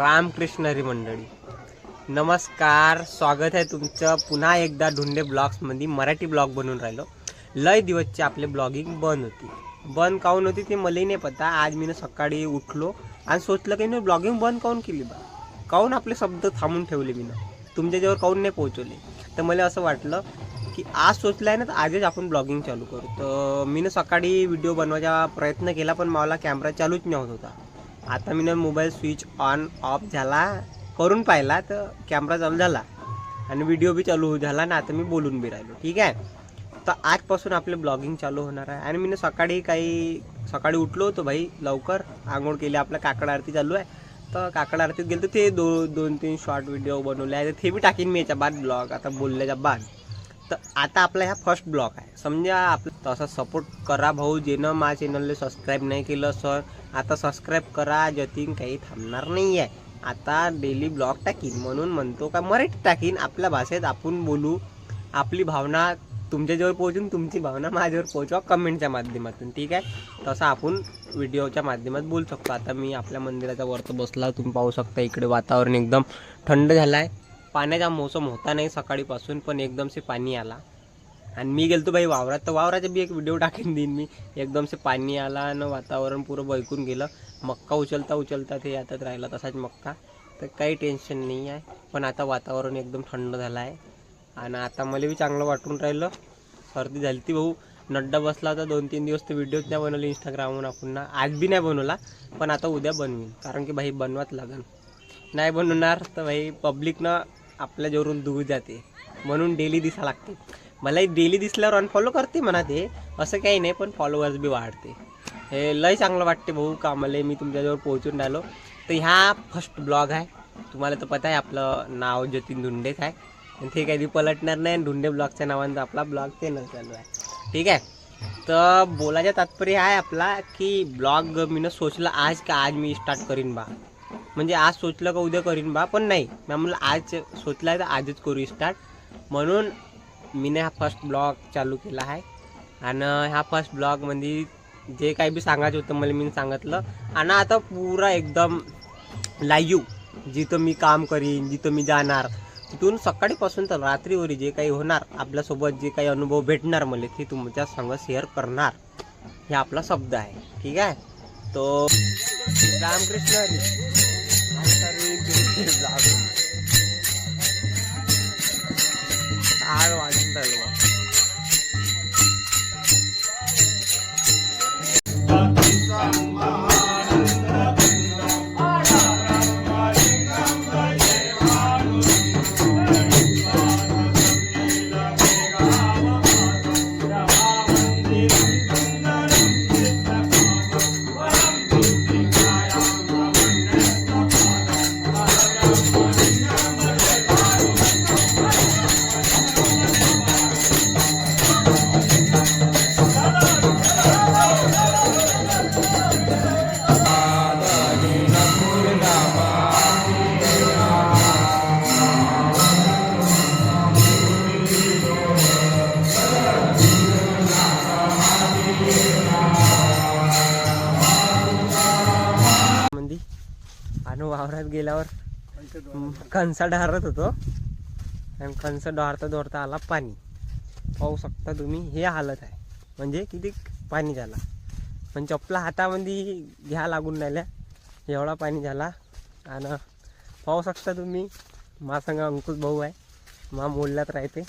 रामकृष्ण हरी मंडळी. नमस्कार स्वागत आहे तुमचं पुन्हा एकदा ढुंडे ब्लॉग्समध्ये. मराठी ब्लॉग बनवून राहिलो. लय दिवसची आपले ब्लॉगिंग बंद होती. बंद काऊन होती ते मलाही नाही पता. आज मी सकाळी उठलो आणि सोचलं की मी ब्लॉगिंग बंद काऊन केली बा? काऊन आपले शब्द थांबून ठेवले मी ना? तुमच्याजवळ काऊन नाही पोहोचवले? तर मला असं वाटलं की आज सोचलं आहे ना तर आजच आपण ब्लॉगिंग चालू करू. तर मी ना सकाळी व्हिडिओ बनवायचा प्रयत्न केला पण मला कॅमेरा चालूच नाही होत होता आता मी मोबाईल स्विच ऑन ऑफ झाला. करून पाहिला तर कॅमेरा चालू झाला. आणि व्हिडिओ बी चालू झाला ना आता मी बोलून बी राहिलो. ठीक आहे? तर आजपासून आपले ब्लॉगिंग चालू होणार आहे. आणि मी सकाळी काही सकाळी उठलो होतो भाई लवकर. आंघोळ केली आपल्या काकड आरती चालू आहे. तर काकड आरतीत गेलो तर ते दो दोन तीन शॉर्ट व्हिडिओ बनवले आहे तर ते बी टाकीन मी याच्या बाद ब्लॉग आता बोलल्याच्या बाद. तर आता आपला ह्या फर्स्ट ब्लॉग आहे. समजा आपलं तसा सपोर्ट करा भाऊ जेनं मा चॅनलला सबस्क्राईब नाही केलं सर आता सबस्क्राईब करा जतीन काही थांबणार नाही आहे आता डेली ब्लॉग टाकीन म्हणून म्हणतो का मराठी टाकीन. आपल्या भाषेत आपण बोलू आपली भावना तुमच्याजवळ पोहोचून तुमची भावना माझ्यावर पोहोचवा कमेंटच्या माध्यमातून ठीक आहे? तसं आपण व्हिडिओच्या माध्यमात बोलू शकतो. आता मी आपल्या मंदिराच्या वरचं बसला तुम्ही पाहू शकता इकडे वातावरण एकदम थंड झालं आहे पाण्याचा मोसम होता नाही सकाळीपासून पण एकदमसे पाणी आला. आणि मी गेलतो बाई वावरात. तर वावराचा बी एक व्हिडिओ टाकून देईन मी. एकदमसे पाणी आला आणि वातावरण पुरं बैकून गेलं. मक्का उचलता उचलता ते यातच राहिला तसाच मक्का. तर काही टेन्शन नाही आहे. पण आता वातावरण एकदम थंड झालं आहे आणि आता मला बी चांगलं वाटून राहिलं. सर्दी झाली ती भाऊ. नड्डा बसला होता दोन तीन दिवस. तर व्हिडिओच नाही बनवले इंस्टाग्रामवर आपण. आज बी नाही बनवला. पण आता उद्या बनवीन. कारण की भाई बनवाच लागन. नाही बनवणार तर भाई पब्लिकनं आपल्या जोरून दूर जाते. म्हणून डेली दिसा लागते. मलाही डेली दिसल्यावर अनफॉलो करते म्हणा ते असं काही नाही पण फॉलोअर्स बी वाढते. हे लय चांगलं वाटते भाऊ का मला मी तुमच्याजवळ पोहोचून राहिलो. तर ह्या फर्स्ट ब्लॉग आहे. तुम्हाला तर पता आहे आपलं नाव जतीन धुंडेच आहे. आणि ते काही पलटणार नाही आणि धुंडे ब्लॉगच्या नावानं आपला ब्लॉग ते न चालू आहे. ठीक आहे? तर बोलायचं तात्पर्य आहे आपला की ब्लॉग मी सोचलं आज का आज मी स्टार्ट करीन बा. म्हणजे आज सोचलं का उद्या करीन बा पण नाही. मी म्हणलं आज सोचलं आहे तर आजच करू स्टार्ट म्हणून मीने हा फर्स्ट ब्लॉग चालू केला आहे. आणि ह्या फर्स्ट ब्लॉगमध्ये जे काही बी सांगायचं होतं मला मी सांगितलं. आणि आता पुरा एकदम लाईव्ह जिथं मी काम करीन जिथं मी जाणार तिथून सकाळीपासून तर रात्रीवरी जे काही होणार आपल्यासोबत जे काही अनुभव भेटणार मला ते तुमच्या संग शेअर करणार. हे आपला शब्द आहे. ठीक आहे? तो रामकृष्ण हरी. आणि वावरात गेल्यावर कणसा डारत होतो. आणि कणसं डोरता डोरता आला पाणी. पाहू शकता तुम्ही हे हालत आहे. म्हणजे किती पाणी झाला. पण चपला हातामध्ये घ्या लागून राहिल्या. एवढा पाणी झाला. आणि पाहू शकता तुम्ही मा संग अंकुश भाऊ आहे. मा मोडल्यात राहते.